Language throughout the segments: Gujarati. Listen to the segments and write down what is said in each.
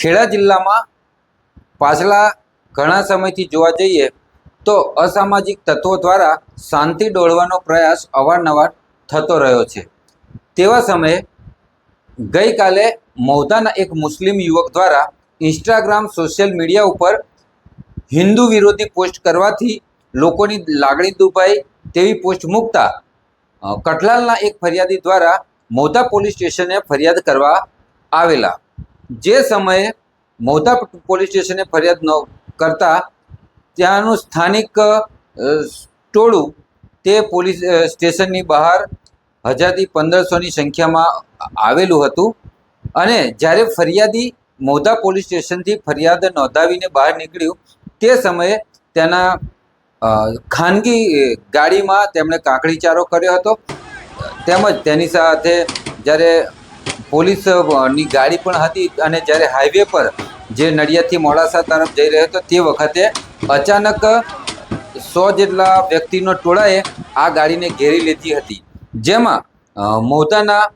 ખેડા જિલ્લામાં પાછલા ઘણા સમયથી જોવા જઈએ તો અસામાજિક તત્વો દ્વારા શાંતિ ડોળવાનો પ્રયાસ અવારનવાર થતો રહ્યો છે. તેવા સમયે ગઈકાલે મૌદાના એક મુસ્લિમ યુવક દ્વારા ઇન્સ્ટાગ્રામ, સોશિયલ મીડિયા ઉપર હિન્દુ વિરોધી પોસ્ટ કરવાથી લોકોની લાગણી દુભાઈ તેવી પોસ્ટ મૂકતા કટલાલના એક ફરિયાદી દ્વારા મૌદા પોલીસ સ્ટેશને ફરિયાદ કરવા આવેલા. જે સમયે મોધા પોલીસ સ્ટેશને ફરિયાદ ન કરતા ત્યાંનું સ્થાનિક ટોળું તે પોલીસ સ્ટેશનની બહાર હજારથી પંદરસોની સંખ્યામાં આવેલું હતું અને જ્યારે ફરિયાદી મોધા પોલીસ સ્ટેશનથી ફરિયાદ નોંધાવીને બહાર નીકળ્યું, તે સમયે તેના ખાનગી ગાડીમાં તેમણે કાકડીચારો કર્યો હતો. તેમજ તેની સાથે જ્યારે પોલીસની ગાડી પણ હતી અને જ્યારે હાઈવે પર જે નડિયાદથી મોડાસા તરફ જઈ રહ્યો હતો, તે વખતે અચાનક સો જેટલા વ્યક્તિનો ટોળાએ આ ગાડીને ઘેરી લીધી હતી. જેમાં મોહતાના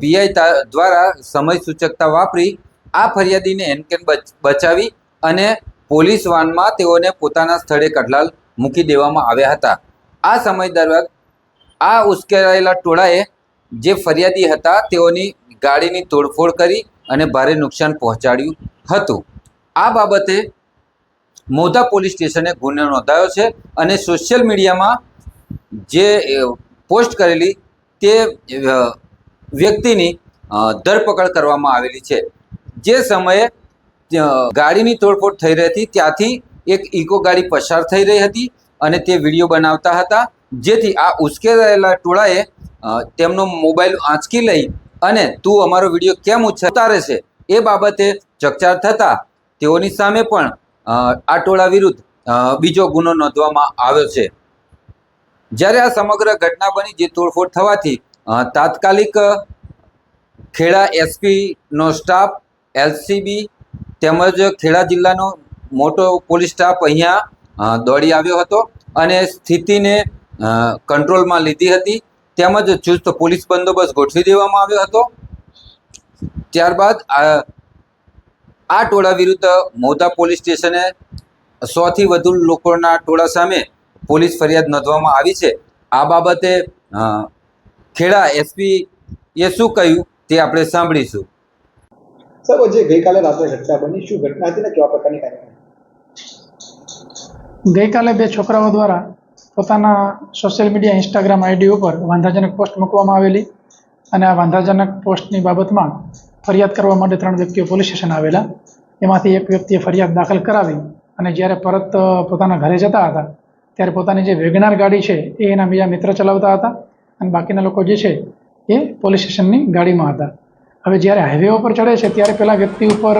પીઆઈ દ્વારા સમય સૂચકતા વાપરી આ ફરિયાદીને હેનકેન બચ- બચાવી અને પોલીસ વાનમાં તેઓને પોતાના સ્થળે કઠલાલ મૂકી દેવામાં આવ્યા હતા. આ સમય દરમિયાન આ ઉશ્કેરાયેલા ટોળાએ જે ફરિયાદી હતા, તેઓની ગાડીની તોડફોડ કરી અને ભારે નુકસાન પહોંચાડ્યું હતું. આ બાબતે મોદા પોલીસ સ્ટેશને ગુનો નોંધાયો છે અને સોશિયલ મીડિયામાં જે પોસ્ટ કરેલી તે વ્યક્તિની ધરપકડ કરવામાં આવેલી છે. જે સમયે ગાડીની તોડફોડ થઈ રહી હતી ત્યાંથી એક ઇકો ગાડી પસાર થઈ રહી હતી અને તે વીડિયો બનાવતા હતા. જેથી આ ઉશ્કેરાયેલા ટોળાએ તેમનો મોબાઈલ આંચકી લઈ અને તું અમારો વીડિયો કેમ ઉતારે છે એ બાબતે ચકચાર થતા તેઓની સામે પણ આ ટોળા વિરુદ્ધ બીજો ગુનો નોંધવામાં આવ્યો છે. જ્યારે આ સમગ્ર ઘટના બની જે તોડફોડ થવાથી તાત્કાલિક ખેડા એસપીનો સ્ટાફ, એલસીબી તેમજ ખેડા જિલ્લાનો મોટો પોલીસ સ્ટાફ અહીંયા દોડી આવ્યો હતો અને સ્થિતિને કંટ્રોલમાં લીધી હતી. તેમજ ચુસ્ત પોલીસ બંદોબસ્ત ગોઠવી દેવામાં આવ્યો હતો. ત્યારબાદ આ ટોળા વિરુદ્ધ મોદા પોલીસ સ્ટેશને સોથી વધુ લોકોના ટોળા સામે પોલીસ ફરિયાદ નોંધવામાં આવી છે. આ બાબતે ખેડા એસપી એ શું કહ્યું તે આપણે સાંભળીશું. સાહેબ જે ગઈકાલે રાત્રે ઘટના બની. શું ઘટના હતી ને કેવા પ્રકારની કાર્યવાહી? ગઈકાલે બે છોકરાઓ દ્વારા પોતાના સોશિયલ મીડિયા ઇન્સ્ટાગ્રામ આઈડી ઉપર વાંધાજનક પોસ્ટ મૂકવામાં આવેલી અને આ વાંધાજનક પોસ્ટની બાબતમાં ફરિયાદ કરવા માટે ત્રણ વ્યક્તિઓ પોલીસ સ્ટેશન આવેલા. એમાંથી એક વ્યક્તિએ ફરિયાદ દાખલ કરાવી અને જ્યારે પરત પોતાના ઘરે જતા હતા, ત્યારે પોતાની જે વેગનાર ગાડી છે એ એના બીજા મિત્ર ચલાવતા હતા અને બાકીના લોકો જે છે એ પોલીસ સ્ટેશનની ગાડીમાં હતા. હવે જ્યારે હાઈવે ઉપર ચડે છે, ત્યારે પેલા વ્યક્તિ ઉપર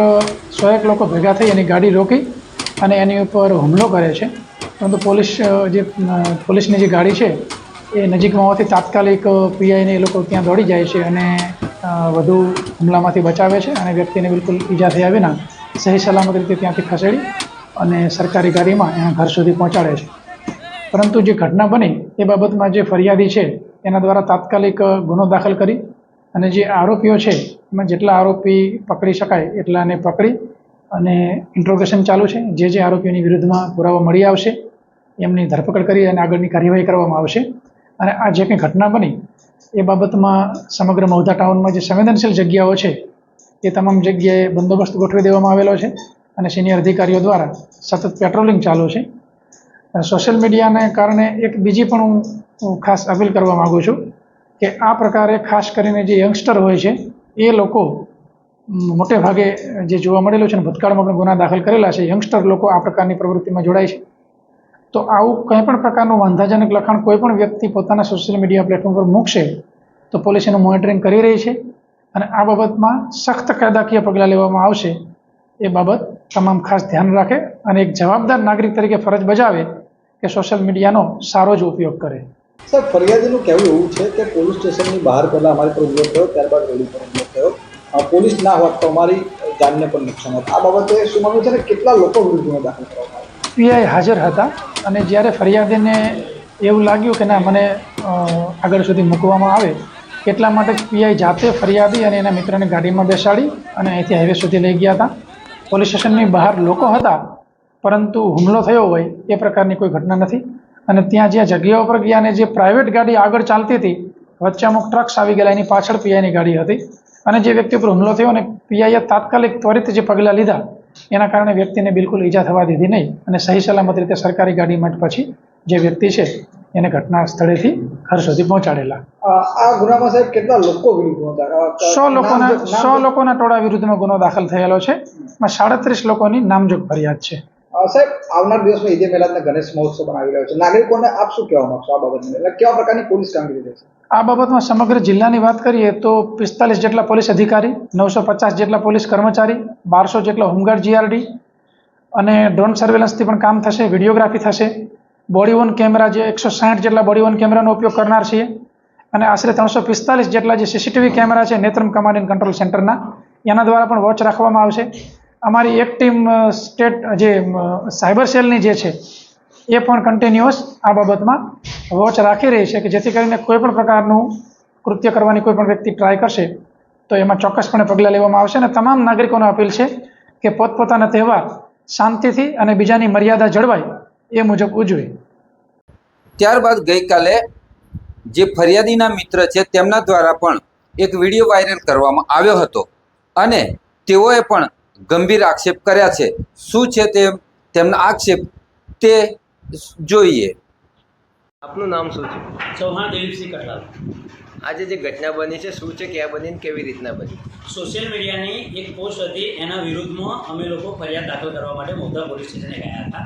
સો એક લોકો ભેગા થઈ એની ગાડી રોકી અને એની ઉપર હુમલો કરે છે. પરંતુ પોલીસ જે પોલીસની જે ગાડી છે, એ નજીકમાં હોવાથી તાત્કાલિક પીઆઈને એ લોકો ત્યાં દોડી જાય છે અને વધુ હુમલામાંથી બચાવે છે અને વ્યક્તિને બિલકુલ ઈજા થયા વિના સહી સલામત રીતે ત્યાંથી ખસેડી અને સરકારી ગાડીમાં એના ઘર સુધી પહોંચાડે છે. પરંતુ જે ઘટના બની એ બાબતમાં જે ફરિયાદી છે, એના દ્વારા તાત્કાલિક ગુનો દાખલ કરી અને જે આરોપીઓ છે, એમાં જેટલા આરોપી પકડી શકાય એટલાને પકડી અને ઇન્ટ્રોગેશન ચાલુ છે. જે જે આરોપીઓની વિરુદ્ધમાં પુરાવા મળી આવશે, એમની ધરપકડ કરી અને આગળની કાર્યવાહી કરવામાં આવશે. અને આ જે કંઈ ઘટના બની, એ બાબતમાં સમગ્ર મૌધા ટાઉનમાં જે સંવેદનશીલ જગ્યાઓ છે, એ તમામ જગ્યાએ બંદોબસ્ત ગોઠવી દેવામાં આવેલો છે અને સિનિયર અધિકારીઓ દ્વારા સતત પેટ્રોલિંગ ચાલુ છે. સોશિયલ મીડિયાને કારણે એક બીજી પણ હું ખાસ અપીલ કરવા માગું છું કે આ પ્રકારે ખાસ કરીને જે યંગસ્ટર હોય છે, એ લોકો મોટે ભાગે જે જોવા મળેલું છે ને ભૂતકાળમાં પણ ગુના દાખલ કરેલા છે યંગસ્ટર લોકો આ પ્રકારની પ્રવૃત્તિમાં જોડાય છે. તો આવું કંઈ પણ પ્રકારનું વાંધાજનક લખાણ કોઈ પણ વ્યક્તિ પોતાના સોશિયલ મીડિયા પ્લેટફોર્મ પર મૂકશે, તો પોલીસ એનું મોનિટરિંગ કરી રહી છે અને આ બાબતમાં સખ્ત કાયદાકીય પગલાં લેવામાં આવશે. એ બાબત તમામ ખાસ ધ્યાન રાખે અને એક જવાબદાર નાગરિક તરીકે ફરજ બજાવે કે સોશિયલ મીડિયાનો સારો જ ઉપયોગ કરે. સર ફરિયાદીનું કહેવું એવું છે કે પોલીસ સ્ટેશનની બહાર પહેલા અમારી પર હુમલો થયો ત્યારબાદ રેલી પર હુમલો થયો પોલીસ ના હોત તો અમારી જાનને પણ નુકસાન હોત. આ બાબતે શું માનવું છે ને, કેટલા લોકો વિરુદ્ધ ગુનો દાખલ કરવામાં પીઆઈ હાજર હતા અને જ્યારે ફરિયાદીને એવું લાગ્યું કે ના, મને આગળ સુધી મૂકવામાં આવે, એટલા માટે પીઆઈ જાતે ફરિયાદી અને એના મિત્રને ગાડીમાં બેસાડી અને અહીંથી હાઈવે સુધી લઈ ગયા હતા. પોલીસ સ્ટેશનની બહાર લોકો હતા, પરંતુ હુમલો થયો હોય એ પ્રકારની કોઈ ઘટના નથી. અને ત્યાં જ્યાં જગ્યા ઉપર ગયા અને જે પ્રાઇવેટ ગાડી આગળ ચાલતી હતી, વચ્ચે અમુક ટ્રક્સ આવી ગયેલા, એની પાછળ પીઆઈની ગાડી હતી. અને જે વ્યક્તિ ઉપર હુમલો થયો અને પીઆઈએ તાત્કાલિક ત્વરિત જે પગલાં લીધા એના કારણે વ્યક્તિને બિલકુલ ઈજા થવા દીધી નહીં અને સહી સલામત રીતે સરકારી ગાડીમાં જ પછી જે વ્યક્તિ છે એને ઘટના સ્થળેથી ઘર સુધી પહોંચાડેલા. આ ગુનામાં સાહેબ કેટલા લોકો વિરુદ્ધ સો લોકોના સો લોકોના ટોળા વિરુદ્ધમાં ગુનો દાખલ થયેલો છે. સાડત્રીસ લોકોની નામજોગ ફરિયાદ છે. સાહેબ, આવનાર દિવસમાં ઈદે મેલાદના ગણેશ મહોત્સવ પણ આવી રહ્યો છે. નાગરિકોને આપ શું કહેવા માંગશો આ બાબતને એટલે કેવા પ્રકારની પોલીસ કામગીરી રહેશે? આ બાબતમાં સમગ્ર જિલ્લાની વાત કરીએ તો પિસ્તાલીસ જેટલા પોલીસ અધિકારી, નવસો પચાસ જેટલા પોલીસ કર્મચારી, બારસો જેટલા હોમગાર્ડ જીઆરડી અને ડ્રોન સર્વેલન્સથી પણ કામ થશે, વિડીયોગ્રાફી થશે. બોડી વન કેમેરા જે એકસો સાઠ જેટલા બોડી વન કેમેરાનો ઉપયોગ કરનાર છીએ. અને આશરે ત્રણસો પિસ્તાલીસ જેટલા જે સીસીટીવી કેમેરા છે નેત્રમ કમાન્ડ એન્ડ કંટ્રોલ સેન્ટરના, એના દ્વારા પણ વોચ રાખવામાં આવશે. અમારી એક ટીમ સ્ટેટ, જે સાયબર સેલની જે છે, એ પણ કન્ટિન્યુઅસ આ બાબતમાં વોચ રાખી રહી છે કે જેથી કરીને કોઈ પણ પ્રકારનું કૃત્ય કરવાની કોઈ પણ વ્યક્તિ ટ્રાય કરશે, તો એમાં ચોક્કસપણે પગલાં લેવામાં આવશે અને તમામ નાગરિકોને અપીલ છે કે પોતપોતાના તહેવાર શાંતિથી અને બીજાની મર્યાદા જળવાય એ મુજબ ઉજવે. ત્યારબાદ ગઈકાલે જે ફરિયાદીના મિત્ર છે તેમના દ્વારા પણ એક વીડિયો વાયરલ કરવામાં આવ્યો હતો અને તેઓએ પણ ગંભીર આક્ષેપ કર્યા છે. શું છે તે તેમના આક્ષેપ તે જોઈએ. આપનું નામ શું છે? ચૌહાણ દિલીપસિંહ કટલાલ આજે જે ઘટના બની છે શું છે ક્યાં બની ને કેવી રીતના બની? સોશિયલ મીડિયાની એક પોસ્ટ હતી એના વિરુદ્ધમાં અમે લોકો ફરિયાદ દાખલ કરવા માટે મોગદા પોલીસ સ્ટેશને ગયા હતા.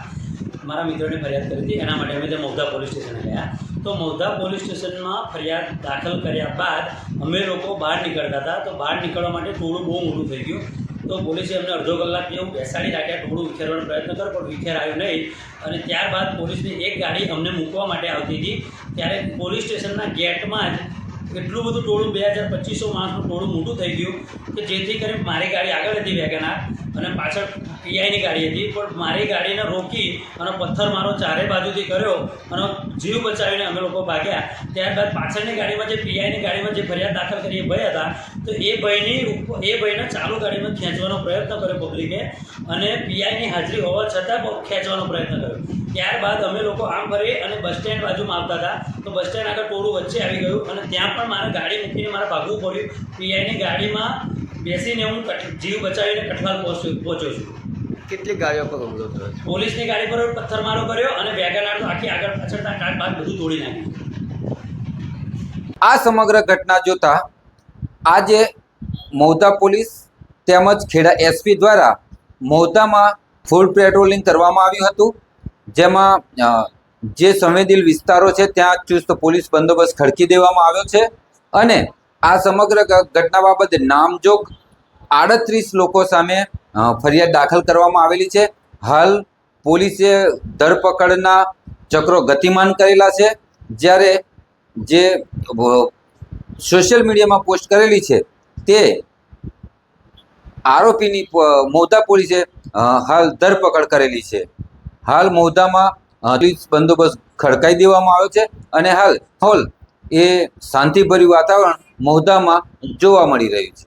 મારા મિત્રોને ફરિયાદ કરી હતી એના માટે અમે ત્યાં મોગદા પોલીસ સ્ટેશને ગયા. તો મોગદા પોલીસ સ્ટેશનમાં ફરિયાદ દાખલ કર્યા બાદ અમે લોકો બહાર નીકળતા હતા. તો બહાર નીકળવા માટે ટોળું બહુ મોટું થઈ ગયું. તો પોલીસે અમને અડધો કલાક જેવું બેસાડી રાખ્યા ટોળું વિખેરવાનો પ્રયત્ન કર્યો, પણ વિખેરાયું નહીં. અને ત્યારબાદ પોલીસની એક ગાડી અમને મૂકવા માટે આવતી હતી. ત્યારે પોલીસ સ્ટેશનના ગેટમાં જ એટલું બધું ટોળું, બે હજાર પચીસો માણસનું ટોળું મોટું થઈ ગયું કે જેથી કરીને મારી ગાડી આગળ હતી વેગનાર અને પાછળ પીઆઈની ગાડી હતી. પણ મારી ગાડીને રોકી અને પથ્થર મારો ચારે બાજુથી કર્યો અને જીવ બચાવીને અમે લોકો ભાગ્યા. ત્યારબાદ પાછળની ગાડીમાં જે પીઆઈની ગાડીમાં જે ફરિયાદ દાખલ કરી એ હતા તો એ ભાઈની એ ભાઈને ચાલુ ગાડીમાં ખેંચવાનો પ્રયત્ન કર્યો પબ્લિકે અને પીઆઈની હાજરી હોવા છતાં ખેંચવાનો પ્રયત્ન કર્યો. ત્યારબાદ અમે લોકો આમ ફરી અને બસ સ્ટેન્ડ બાજુમાં આવતા હતા. તો બસ સ્ટેન્ડ આગળ ટોળું વચ્ચે આવી ગયું અને ત્યાં પણ મારે ગાડી મૂકીને મારે ભાગવું પડ્યું. પીઆઈની ગાડીમાં બેસીને હું જીવ બચાવીને કઠવાલ પહોંચ્યો પહોંચ્યો છું. કેટલી ગાડીઓ પર હુમલો થયો પોલીસની ગાડી પર પથ્થરમારો કર્યો અને વેગનાર આખી આગળ પાછળના કાટ બાદ બધું તોડી નાખ્યું. આ સમગ્ર ઘટના જોતા આજે મૌધા પોલીસ તેમજ ખેડા એસપી દ્વારા મૌધામાં ફૂલ પેટ્રોલિંગ કરવામાં આવ્યું હતું. જેમાં જે સંવેદનશીલ વિસ્તારો છે, ત્યાં ચુસ્ત પોલીસ બંદોબસ્ત ખડકી દેવામાં આવ્યો છે અને આ સમગ્ર ઘટના બાબતે નામજોગ આડત્રીસ લોકો સામે ફરિયાદ દાખલ કરવામાં આવેલી છે. હાલ પોલીસે ધરપકડના ચક્રો ગતિમાન કરેલા છે. જ્યારે જે સોશિયલ મીડિયામાં પોસ્ટ કરેલી છે તે આરોપીની મોદા પોલીસે હાલ ધરપકડ કરેલી છે. હાલ મોદામાં પોલીસ બંદોબસ્ત ખડકાઈ દેવામાં આવ્યો છે અને હાલ, હોલ એ શાંતિભર્યું વાતાવરણ મોદામાં જોવા મળી રહ્યું છે.